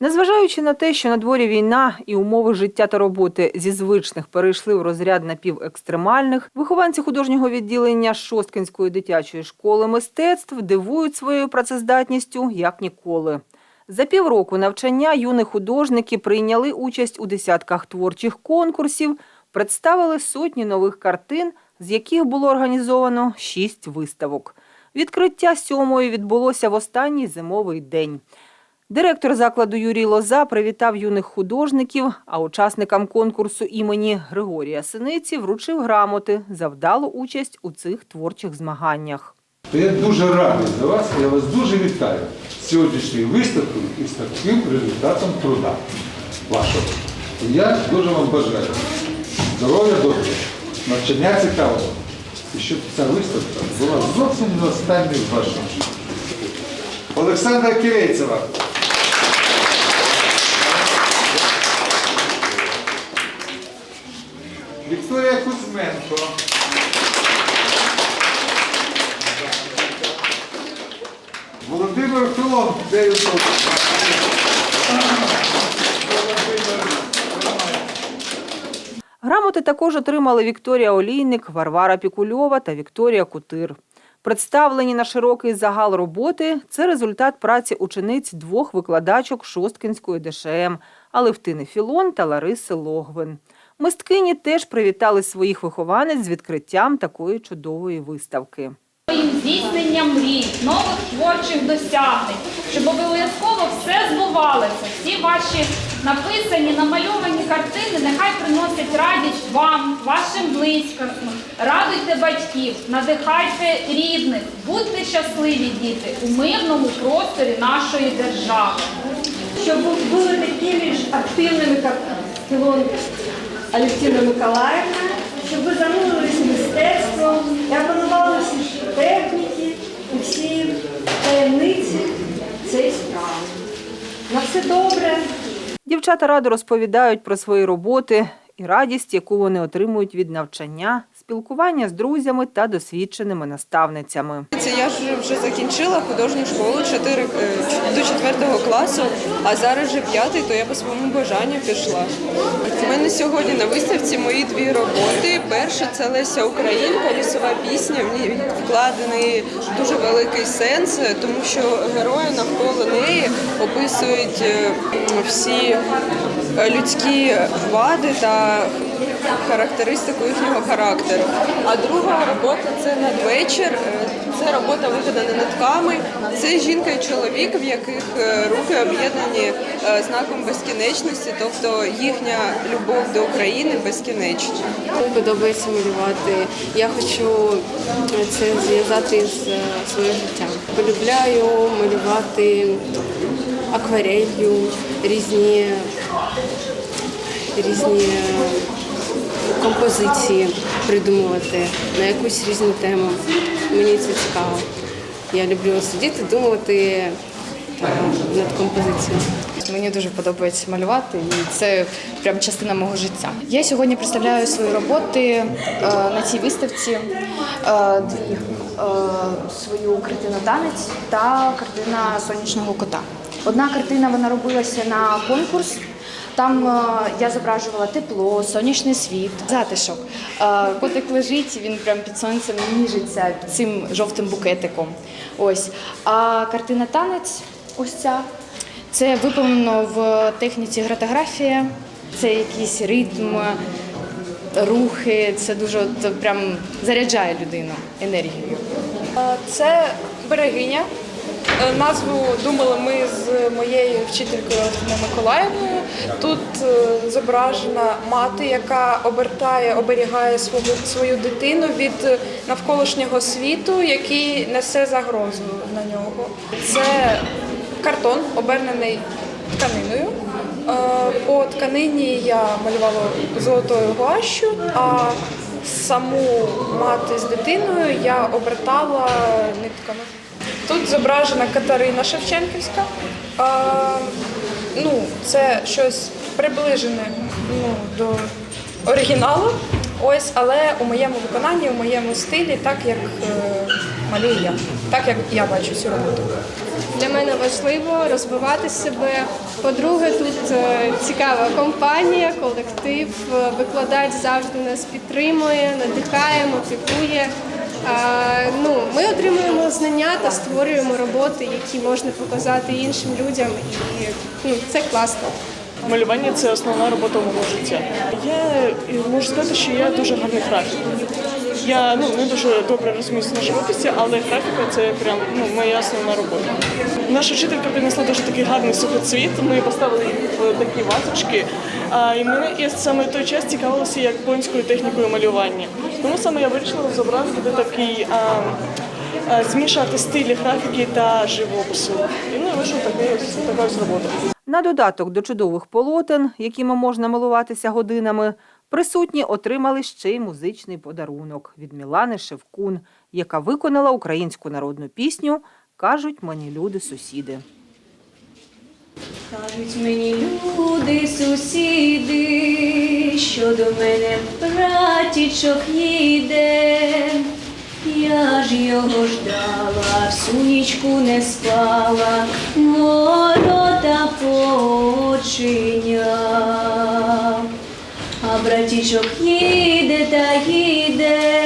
Незважаючи на те, що на дворі війна і умови життя та роботи зі звичних перейшли в розряд напівекстремальних, вихованці художнього відділення Шосткинської дитячої школи мистецтв дивують своєю працездатністю як ніколи. За півроку навчання юні художники прийняли участь у десятках творчих конкурсів, представили сотні нових картин, з яких було організовано шість виставок. Відкриття сьомої відбулося в останній зимовий день. Директор закладу Юрій Лоза привітав юних художників, а учасникам конкурсу імені Григорія Синиці вручив грамоти за вдалу участь у цих творчих змаганнях. Я дуже радий за вас, я вас дуже вітаю з сьогоднішньою виставкою і з таким результатом труда вашого. Я дуже вам бажаю здоров'я доброго, навчання цікавого. І щоб ця виставка була зовсім не останньою в вашому житті. Олександра Кирейцева. Він тут? Грамоти також отримали Вікторія Олійник, Варвара Пікульова та Вікторія Кутир. Представлені на широкий загал роботи це результат праці учениць двох викладачок Шосткинської ДШМ Алевтини Філон та Лариси Логвин. Мисткині теж привітали своїх вихованець з відкриттям такої чудової виставки. Своїм здійсненням мрій, нових творчих досягнень, щоб обов'язково все збувалося. Всі ваші написані, намальовані картини нехай приносять радість вам, вашим близьким. Радуйте батьків, надихайте рідних, будьте щасливі, діти, у мирному просторі нашої держави. щоб були такими ж активними, як Філон Алевтина Миколаївна, щоб ви занурилися мистецтвом і опанували всі ж техніки усі таємниці цієї справи. На все добре. Дівчата радо розповідають про свої роботи і радість, яку вони отримують від навчання, спілкування з друзями та досвідченими наставницями. Це я ж вже закінчила художню школу 4, е, до 4 класу, а зараз вже п'ятий, то я по своєму бажанню пішла. У мене сьогодні на виставці мої дві роботи. Перша це Леся Українка, лісова пісня. В ній вкладений дуже великий сенс, тому що герої навколо неї описують е, всі е, людські вади та характеристику їхнього характеру. А друга робота це надвечір. Е, Це робота виконана нитками. Це жінка і чоловік, в яких е, руки об'єднані е, знаком безкінечності, тобто їхня любов до України безкінечна. Мені подобається малювати. Я хочу це зв'язати з своїм життям. Полюбляю малювати акварелью, різні, різні е, композиції придумувати на якусь різну тему. Мені це цікаво. Я люблю сидіти, думати над композицією. Мені дуже подобається малювати, і це прям частина мого життя. Я сьогодні представляю свої роботи е, на цій виставці. Е, дві свою картину танець та картина сонячного кота. Одна картина вона робилася на конкурс. Там е, я зображувала тепло, сонячний світ, затишок. Е, котик лежить, він прям під сонцем ніжиться цим жовтим букетиком. Ось. А картина танець, ось ця. Це виповнено в техніці гратографія, це якийсь ритм, рухи. Це дуже от, прям заряджає людину енергією. Це берегиня. Е, Назву думали ми з моєю вчителькою Миколаївною. Тут е, зображена мати, яка обертає, оберігає свого, свою дитину від навколишнього світу, який несе загрозу на нього. Це картон, обернений тканиною. Е, По тканині я малювала золотою гуашю, а саму мати з дитиною я обертала нитками. Тут зображена Катерина Шевченківська. А, ну, це щось приближене ну, до оригіналу. Ось, але у моєму виконанні, у моєму стилі, так як е, малюю я, так як я бачу цю роботу. для мене важливо розвивати себе. По-друге, тут е, цікава компанія, колектив. Е, Викладач завжди нас підтримує, надихає, мотивує. Ну, ми отримуємо знання та створюємо роботи, які можна показати іншим людям, і ну, це класно. Малювання це основна робота мого життя. Я можу сказати, що я дуже гарний графік. Я ну не дуже добре розуміюся на живописі, але графіка це прям ну моя основна робота. Наша вчителька принесла дуже такий гарний сухоцвіт. Ми поставили їх в такі вазочки. А, і мене я саме той час цікавилася японською технікою малювання. Тому саме я вирішила зобразити такий. А, Змішати стилі графіки та живопису. І ну, ось така ось робота. На додаток до чудових полотен, якими можна милуватися годинами, присутні отримали ще й музичний подарунок від Мілани Шевкун, яка виконала українську народну пісню Кажуть мені люди-сусіди. Кажуть мені люди, сусіди, що до мене братічок їде. Я ж його ждала, всю нічку не спала, ворота починяв. А братічок їде та їде,